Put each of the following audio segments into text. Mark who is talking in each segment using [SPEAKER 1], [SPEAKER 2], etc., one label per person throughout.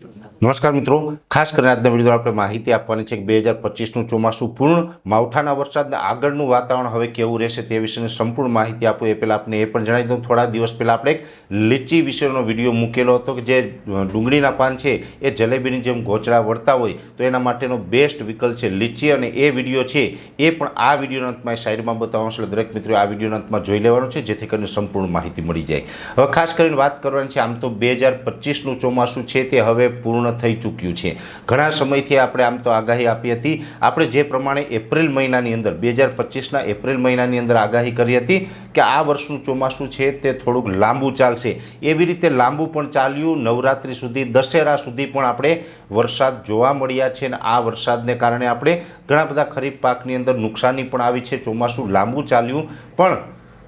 [SPEAKER 1] નમસ્કાર મિત્રો. ખાસ કરીને આજના વીડિયો આપણે માહિતી આપવાની છે કે બે હજાર પચીસનું ચોમાસું પૂર્ણ, માવઠાના વરસાદના આગળનું વાતાવરણ હવે કેવું રહેશે તે વિશેની સંપૂર્ણ માહિતી આપું. એ પહેલાં આપણે એ પણ જણાવી દઉં. થોડા દિવસ પહેલાં આપણે એક લીચી વિશેનો વીડિયો મૂકેલો હતો કે જે ડુંગળીના પાન છે એ જલેબીની જેમ ગોચરા વળતા હોય તો એના માટેનો બેસ્ટ વિકલ્પ છે લીચી અને એ વીડિયો છે એ પણ આ વિડીયોના અંતમાં સાઈડમાં બતાવવાનું છે દરેક મિત્રો આ વિડીયોના અંતમાં જોઈ લેવાનો છે જેથી કરીને સંપૂર્ણ માહિતી મળી જાય. હવે ખાસ કરીને વાત કરવાની છે આમ તો બે હજાર પચીસનું ચોમાસું છે તે હવે પૂર્ણ થઈ ચૂક્યું છે. ઘણા સમયથી આપણે આમ તો આગાહી આપી હતી. આપણે જે પ્રમાણે એપ્રિલ મહિનાની અંદર, બે હજાર પચીસના એપ્રિલ મહિનાની અંદર આગાહી કરી હતી કે આ વર્ષનું ચોમાસું છે તે થોડુંક લાંબુ ચાલશે. એવી રીતે લાંબુ પણ ચાલ્યું. નવરાત્રિ સુધી, દશેરા સુધી પણ આપણે વરસાદ જોવા મળ્યા છે અને આ વરસાદને કારણે આપણે ઘણા બધા ખરીફ પાકની અંદર નુકસાની પણ આવી છે. ચોમાસું લાંબુ ચાલ્યું. પણ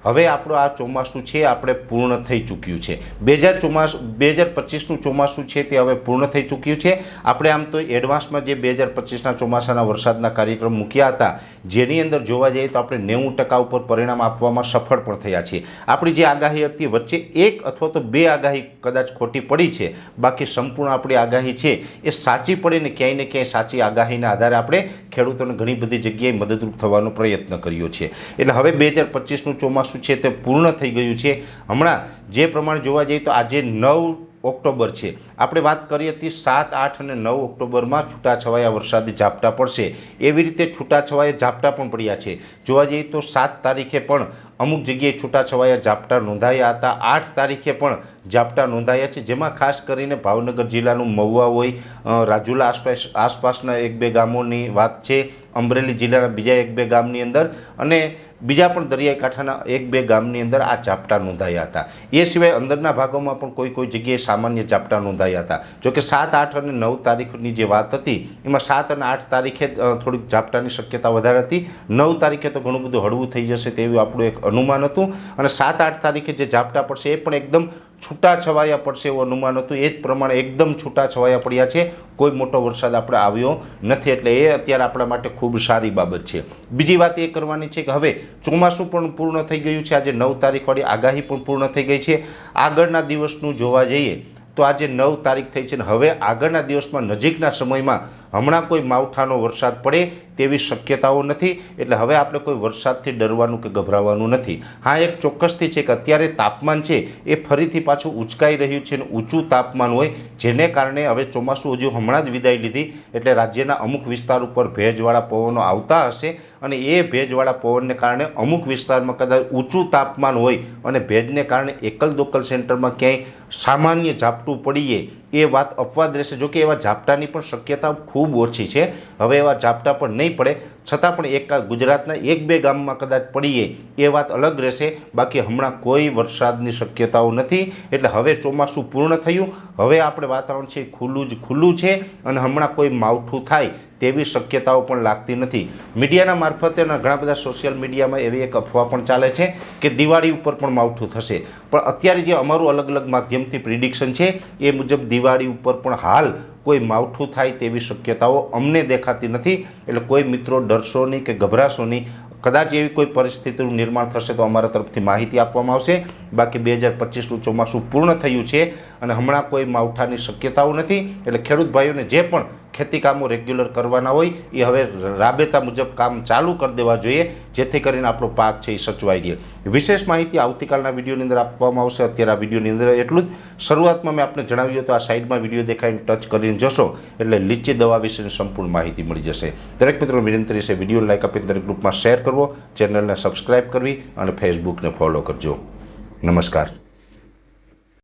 [SPEAKER 1] હવે આપણું આ ચોમાસું છે, આપણે પૂર્ણ થઈ ચૂક્યું છે. બે હજાર ચોમાસું બે હજાર પચીસનું ચોમાસું છે તે હવે પૂર્ણ થઈ ચૂક્યું છે. આપણે આમ તો એડવાન્સમાં જે બે હજાર પચીસના ચોમાસાના વરસાદના કાર્યક્રમ મૂક્યા હતા, જેની અંદર જોવા જઈએ તો આપણે નેવું ટકા ઉપર પરિણામ આપવામાં સફળ પણ થયા છીએ. આપણી જે આગાહી હતી વચ્ચે એક અથવા તો બે આગાહી કદાચ ખોટી પડી છે, બાકી સંપૂર્ણ આપણી આગાહી છે એ સાચી પડે ને ક્યાંય ને ક્યાંય સાચી આગાહીના આધારે આપણે ખેડૂતોને ઘણી બધી જગ્યાએ મદદરૂપ થવાનો પ્રયત્ન કર્યો છે. એટલે હવે બે હજાર પચીસનું ચોમાસું છે તે પૂર્ણ થઈ ગયું છે. હમણાં જે પ્રમાણે જોવા જઈએ તો આજે નવ ઓક્ટોબર છે. આપણે વાત કરી હતી સાત, આઠ અને નવ ઓક્ટોબરમાં છૂટાછવાયા વરસાદી ઝાપટા પડશે. એવી રીતે છૂટાછવાયા ઝાપટા પણ પડ્યા છે. જોવા જઈએ તો સાત તારીખે પણ અમુક જગ્યાએ છૂટાછવાયા ઝાપટા નોંધાયા હતા. આઠ તારીખે પણ ઝાપટા નોંધાયા છે. જેમાં ખાસ કરીને ભાવનગર જિલ્લાનું મહુવા હોય રાજુલા આસપાસ, આસપાસના એક બે ગામોની વાત છે. અમરેલી જિલ્લાના બીજા એક બે ગામની અંદર અને બીજા પણ દરિયાઈ કાંઠાના એક બે ગામની અંદર આ ઝાપટા નોંધાયા હતા. એ સિવાય અંદરના ભાગોમાં પણ કોઈ કોઈ જગ્યાએ સામાન્ય ઝાપટા નોંધાયા હતા. જોકે સાત, આઠ અને નવ તારીખની જે વાત હતી, એમાં સાત અને આઠ તારીખે થોડીક ઝાપટાની શક્યતા વધારે હતી. નવ તારીખે તો ઘણું બધું હળવું થઈ જશે તેવું આપણું એક અનુમાન હતું. અને સાત, આઠ તારીખે જે ઝાપટા પડશે એ પણ એકદમ છૂટા છવાયા પડશે એવું અનુમાન હતું. એ જ પ્રમાણે એકદમ છૂટા છવાયા પડ્યા છે. કોઈ મોટો વરસાદ આપણે આવ્યો નથી. એટલે એ અત્યારે આપણા માટે ખૂબ સારી બાબત છે. બીજી વાત એ કરવાની છે કે હવે ચોમાસું પણ પૂર્ણ થઈ ગયું છે. આજે નવ તારીખવાળી આગાહી પણ પૂર્ણ થઈ ગઈ છે. આગળના દિવસનું જોવા જઈએ તો આજે નવ તારીખ થઈ છે ને હવે આગળના દિવસમાં નજીકના સમયમાં હમણાં કોઈ માવઠાનો વરસાદ પડે તેવી શક્યતાઓ નથી. એટલે હવે આપણે કોઈ વરસાદથી ડરવાનું કે ગભરાવાનું નથી. હા, એક ચોક્કસથી છે કે અત્યારે તાપમાન છે એ ફરીથી પાછું ઉચકાઈ રહ્યું છે અને ઊંચું તાપમાન હોય જેને કારણે હવે ચોમાસું હજુ હમણાં જ વિદાય લીધી. એટલે રાજ્યના અમુક વિસ્તાર ઉપર ભેજવાળા પવનો આવતા હશે અને એ ભેજવાળા પવનને કારણે અમુક વિસ્તારમાં કદાચ ઊંચું તાપમાન હોય અને ભેજને કારણે એકલ દોકલ સેન્ટરમાં ક્યાંય સામાન્ય ઝાપટું પડીએ એ વાત અપવાદ રહેશે. જોકે એવા ઝાપટાની પણ શક્યતા ખૂબ ઓછી છે. હવે એવા ઝાપટા પણ નહીં પડે. છતાં પણ એક ગુજરાતના એક બે ગામમાં કદાચ પડીએ એ વાત અલગ રહેશે. બાકી હમણાં કોઈ વરસાદની શક્યતાઓ નથી. એટલે હવે ચોમાસું પૂર્ણ થયું. હવે આપણે વાતાવરણ છે ખુલ્લું જ ખુલ્લું છે અને હમણાં કોઈ માવઠું થાય તેવી શક્યતાઓ પણ લાગતી નથી. મીડિયાના મારફતે ઘણા બધા સોશિયલ મીડિયામાં એવી એક અફવા પણ ચાલે છે કે દિવાળી ઉપર પણ માવઠું થશે. પણ અત્યારે જે અમારું અલગ અલગ માધ્યમથી પ્રિડિક્શન છે એ મુજબ દિવાળી ઉપર પણ હાલ કોઈ માવઠું થાય તેવી શક્યતાઓ અમને દેખાતી નથી. એટલે કોઈ મિત્રો ડરશો નહીં કે ગભરાશો નહીં કદાચ એવી કોઈ પરિસ્થિતિનું નિર્માણ થશે તો અમારા તરફથી માહિતી આપવામાં આવશે. બાકી બે હજાર પચીસનું ચોમાસું પૂર્ણ થયું છે અને હમણાં કોઈ માવઠાની શક્યતાઓ નથી. એટલે ખેડૂત ભાઈઓને જે પણ ખેતી કામો રેગ્યુલર કરવાના હોય, એ હવે રાબેતા મુજબ કામ ચાલુ કરી દેવા જોઈએ, જેથી કરીને આપણો પાક છે એ સચવાઈ રહે. વિશેષ માહિતી આવતીકાલના વિડીયોની અંદર આપવામાં આવશે. અત્યારે આ વિડીયોની અંદર એટલું જ. શરૂઆતમાં મેં આપને જણાવ્યું હતું, આ સાઈડમાં વીડિયો દેખાઈને ટચ કરીને જશો, એટલે લીચી દવા વિશેની સંપૂર્ણ માહિતી મળી જશે. દરેક મિત્રો, વિનંતી છે વીડિયો લાઇક આપીને દરેક ગ્રુપમાં શેર કરવો, ચેનલને સબસ્ક્રાઈબ કરવી અને ફેસબુકને ફોલો કરજો. નમસ્કાર.